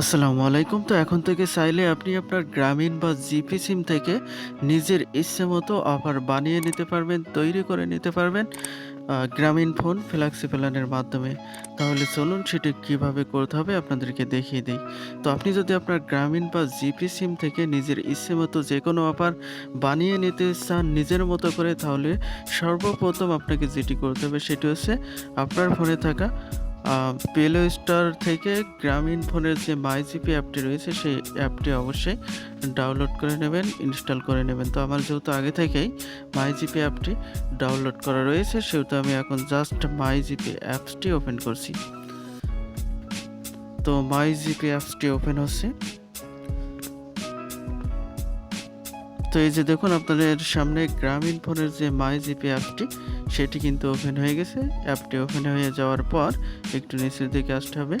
আসসালামু আলাইকুম। তো এখন থেকে চাইলে আপনি আপনার গ্রামীণ বা জিপি সিম থেকে নিজের ইচ্ছে মতো অফার বানিয়ে নিতে পারবেন, তৈরি করে নিতে পারবেন গ্রামীণ ফোন ফ্ল্যাক্সি প্ল্যানের মাধ্যমে। তাহলে চলুন সেটি কীভাবে করতে হবে আপনাদেরকে দেখিয়ে দিই তো আপনি যদি আপনার গ্রামীণ বা জিপি সিম থেকে নিজের ইচ্ছে মতো যে কোনো অফার বানিয়ে নিতে চান নিজের মতো করে তাহলে সর্বপ্রথম আপনাকে যেটি করতে হবে সেটি হচ্ছে আপনার ফোনে থাকা প্লে স্টোর থেকে গ্রামীণ ফোনের যে মাই জিপি অ্যাপটি রয়েছে সেই অ্যাপটি অবশ্যই ডাউনলোড করে নেবেন, ইনস্টল করে নেবেন। তো আমার যেহেতু আগে থেকেই মাই জিপি অ্যাপটি ডাউনলোড করা রয়েছে সেহেতু আমি এখন জাস্ট মাই জিপি অ্যাপসটি ওপেন করছি। তো মাই জিপি অ্যাপসটি ওপেন হচ্ছে। তো এই যে দেখুন আপনাদের সামনে গ্রামীণ ফোনের যে মাই জিপি অ্যাপটি সেটি কিন্তু ওপেন হয়ে গেছে। অ্যাপটি ওপেন হয়ে যাওয়ার পর একটু নিচের দিকে আসতে হবে।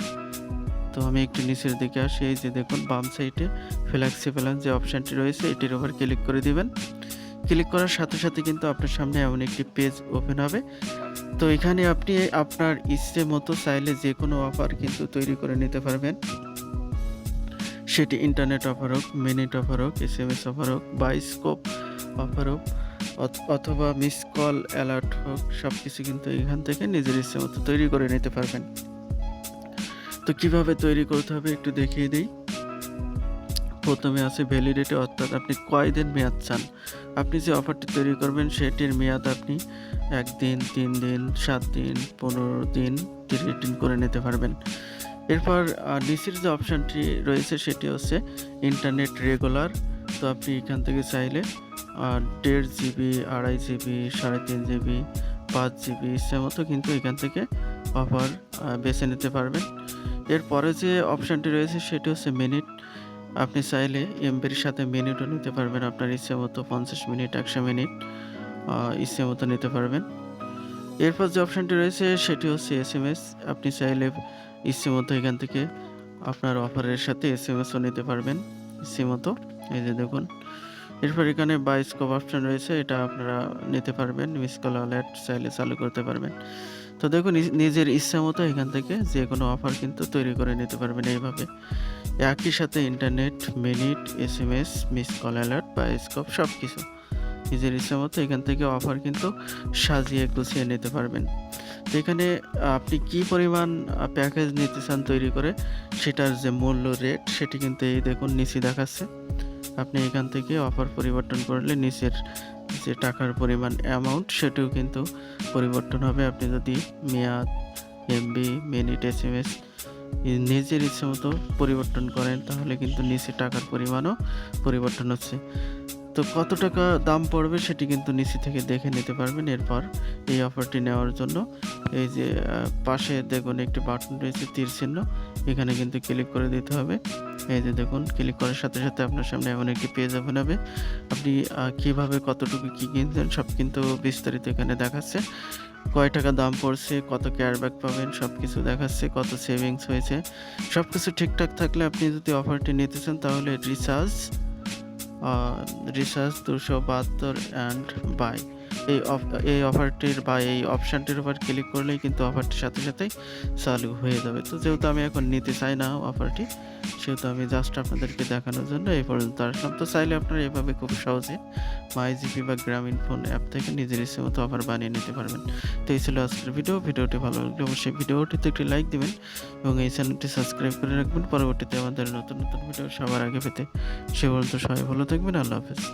তো আমি একটু নিচের দিকে আসি। এই যে দেখুন বাম সাইডে ফ্ল্যাক্সি যে অপশনটি রয়েছে এটির ওপর ক্লিক করে দিবেন। ক্লিক করার সাথে, সাথে কিন্তু আপনার সামনে এমন একটি পেজ ওপেন হবে। তো এখানে আপনি আপনার ইচ্ছে মতো চাইলে যে কোনো অফার কিন্তু তৈরি করে নিতে পারবেন। সেটি ইন্টারনেট অফার হোক, মিনিট অফার হোক, এস এম এস অফার হোক, বায়োস্কোপ অফার হোক অথবা মিস কল অ্যালার্ট হোক সবকিছু কিন্তু এখান থেকে নিজের ইচ্ছে মতো তৈরি করে নিতে পারবেন। তো কীভাবে তৈরি করতে হবে একটু দেখিয়ে দিই প্রথমে আছে ভ্যালিডিটি অর্থাৎ আপনি কয়দিন মেয়াদ চান। আপনি যে অফারটি তৈরি করবেন সেটির মেয়াদ আপনি ১ দিন, ৩ দিন, সাত দিন, ১৫ দিন, ৩০ দিন করে নিতে পারবেন। এরপর নিচের যে অপশনটি রয়েছে সেটি হচ্ছে ইন্টারনেট রেগুলার। তো আপনি এখান থেকে চাইলে ১.৫ জিবি, ২.৫ জিবি, ৩.৫ জিবি, পাঁচ জিবি ইচ্ছে মতো কিন্তু এখান থেকে অফার বেছে নিতে পারবেন। এরপরে যে অপশনটি রয়েছে সেটি হচ্ছে মিনিট। আপনি চাইলে এমবির সাথে মিনিটও নিতে পারবেন আপনার ইচ্ছে মতো পঞ্চাশ মিনিট, ১০০ মিনিট ইচ্ছে মতো নিতে পারবেন। এরপর যে অপশনটি রয়েছে সেটি হচ্ছে এস এম এস আপনি চাইলে ইচ্ছে মতো এখান থেকে আপনার অফারের সাথে এস এম এসও নিতে পারবেন ইচ্ছেমতো। এই যে দেখুন। এরপর এখানে বায়োস্কোপ অপশন রয়েছে এটা আপনারা নিতে পারবেন। মিস কল অ্যালার্ট চাইলে চালু করতে পারবেন। তো দেখুন নিজের নিজের ইচ্ছামতো এখান থেকে যে কোনো অফার কিন্তু তৈরি করে নিতে পারবেন এইভাবে। একই সাথে internet, minute, S M S miss call alert, Bioscope সবকিছু। নিজের ইচ্ছা মতো এখান থেকে অফার কিন্তু সাজিয়ে গুছিয়ে নিতে পারবেন। তো এখানে আপনি কি পরিমাণ প্যাকেজ নিতে চান তৈরি করে সেটার যে মূল্য রেট সেটি কিন্তু এই দেখুন নিচে দেখাচ্ছে। আপনি এখান থেকে অফার পরিবর্তন করলে নিচের যে টাকার পরিমাণ অ্যামাউন্ট সেটিও কিন্তু পরিবর্তন হবে। আপনি যদি মেয়াদ, MB, minute, S M S নিজের ইচ্ছে মতো পরিবর্তন করেন তাহলে কিন্তু নিচে টাকার পরিমাণও পরিবর্তন হচ্ছে। তো কত টাকা দাম পড়বে সেটি কিন্তু নিচে থেকে দেখে নিতে পারবেন। এরপর এই অফারটি নেওয়ার জন্য এই যে পাশে দেখুন একটি বাটন রয়েছে তীর চিহ্ন। এখানে কিন্তু ক্লিক করে দিতে হবে। এই যে দেখুন ক্লিক করার সাথে, সাথে আপনার সামনে এমন একটি পেজ ওপেন হবে। আপনি কীভাবে কতটুকু কী কিনছেন সব কিন্তু বিস্তারিত এখানে দেখাচ্ছে। কয় টাকা দাম পড়ছে, কত ক্যাশব্যাক পাবেন সব কিছু দেখাচ্ছে, কত সেভিংস হয়েছে। সব কিছু ঠিকঠাক থাকলে আপনি যদি অফারটি নিতে চান তাহলে recharge uh, show, 272 and by এই এই অফারটির বা এই অপশনটির উপর ক্লিক করলেই কিন্তু অফারটির সাথে, সাথেই চালু হয়ে যাবে। তো যেহেতু আমি এখন নিতে চাই না অফারটি সেহেতু আমি জাস্ট আপনাদেরকে দেখানোর জন্য এই পর্যন্ত আসলাম। তো চাইলে আপনারা এভাবে খুব সহজে মাই জিপি বা গ্রামীণ ফোন অ্যাপ থেকে নিজের ইচ্ছে মতো অফার বানিয়ে নিতে পারবেন। তো এই ছিল আজকের ভিডিও। ভিডিওটি ভালো লাগলে অবশ্যই ভিডিওটিতে একটি লাইক দিবেন এবং এই চ্যানেলটি সাবস্ক্রাইব করে রাখবেন। পরবর্তীতে আমাদের নতুন, নতুন ভিডিও সবার আগে পেতে। সে পর্যন্ত সবাই ভালো থাকবেন। আল্লাহ হাফেজ।